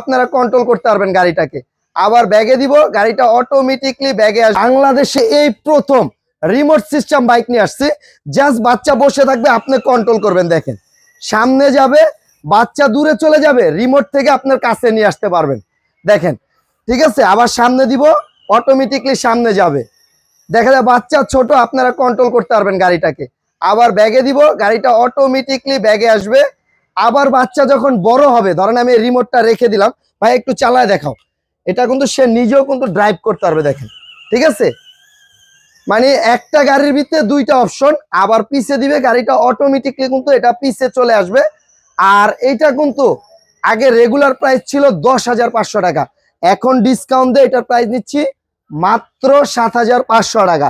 আপনারা কন্ট্রোল করতে পারবেন গাড়িটাকে। আবার ব্যাগে দিব, গাড়িটা অটোমেটিকলি ব্যাগে আসবে। বাংলাদেশে এই প্রথম রিমোট সিস্টেম বাইক নিয়ে আসছে। জাস্ট বাচ্চা বসে থাকবে, আপনি কন্ট্রোল করবেন, দেখেন। সামনে যাবে, বাচ্চা দূরে চলে যাবে রিমোট থেকে আপনার কাছে নিয়ে আসতে পারবেন। দেখেন, ঠিক আছে? আবার সামনে দিব অটোমেটিকলি সামনে যাবে। দেখা যায় বাচ্চা ছোট, আপনারা কন্ট্রোল করতে পারবেন গাড়িটাকে। আবার ব্যাগে দিব, গাড়িটা অটোমেটিকলি ব্যাগে আসবে। আবার বাচ্চা যখন বড় হবে, ধরেন আমি রিমোটটা রেখে দিলাম, ভাই একটু চালায় দেখাও। এটা কিন্তু সে নিজেও কিন্তু ড্রাইভ করতে পারবে, দেখেন। ঠিক আছে? মানে একটা গাড়ির ভিতরে দুইটা অপশন আবার পিছে দিবে, গাড়িটা অটোমেটিকলি কিন্তু এটা পিছে চলে আসবে। আর এইটা কিন্তু আগে রেগুলার প্রাইস ছিল দশ হাজার পাঁচশো টাকা। এখন ডিসকাউন্ট দিয়ে এটার প্রাইস নিচ্ছি মাত্র সাত হাজার পাঁচশো টাকা।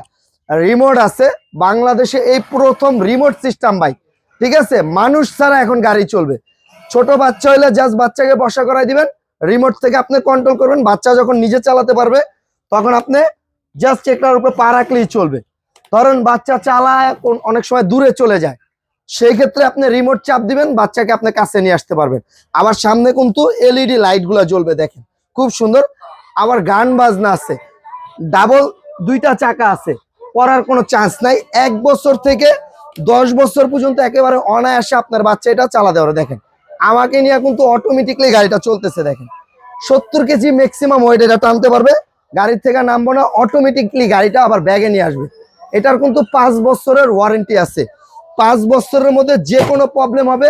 রিমোট আছে, বাংলাদেশে এই প্রথম রিমোট সিস্টেম বাইক ঠিক আছে? মানুষ ছাড়া এখন গাড়ি চলবে। ছোট বাচ্চা হইলে জাস্ট বাচ্চাকে বসা করাই দিবেন রিমোট থেকে আপনি কন্ট্রোল করবেন, বাচ্চা যখন নিজে চালাতে পারবে, তখন আপনি জাস্ট একটার উপরে পা রাখলেই চলবে। ধরেন বাচ্চা চালায় অনেক সময় দূরে চলে যায়। সেই ক্ষেত্রে আপনি রিমোট চাপ দিবেন, বাচ্চাকে আপনি কাছে নিয়ে আসতে পারবেন। আবার সামনে কিন্তু এলইডি লাইটগুলো জ্বলবে, দেখেন। খুব সুন্দর। আবার গান বাজনা আছে। ডাবল দুইটা চাকা আছে। পড়ার কোনো চান্স নাই। এক বছর থেকে দশ বছর পর্যন্ত একেবারে অনায়াসে আপনার বাচ্চা এটা চালাতে পারে দেখেন। আমাকে নিয়ে কিন্তু অটোমেটিকলি গাড়িটা চলতেছে, দেখেন। সত্তর কেজি ম্যাক্সিমাম ওয়েট এটা টানতে পারবে, গাড়ির থেকে নামবো না অটোমেটিকলি গাড়িটা আবার ব্যাগে নিয়ে আসবে। এটার কিন্তু পাঁচ বছরের ওয়ারেন্টি আছে। পাঁচ বছরের মধ্যে যে কোনো প্রবলেম হবে,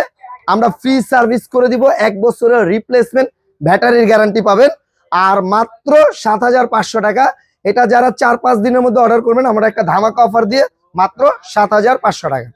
আমরা ফ্রি সার্ভিস করে দিব, এক বছরের রিপ্লেসমেন্ট ব্যাটারির গ্যারান্টি পাবেন। আর মাত্র সাত হাজার পাঁচশো টাকা, এটা যারা চার পাঁচ দিনের মধ্যে অর্ডার করবেন, আমরা একটা ধামাকা অফার দিয়ে মাত্র সাত হাজার পাঁচশো টাকা।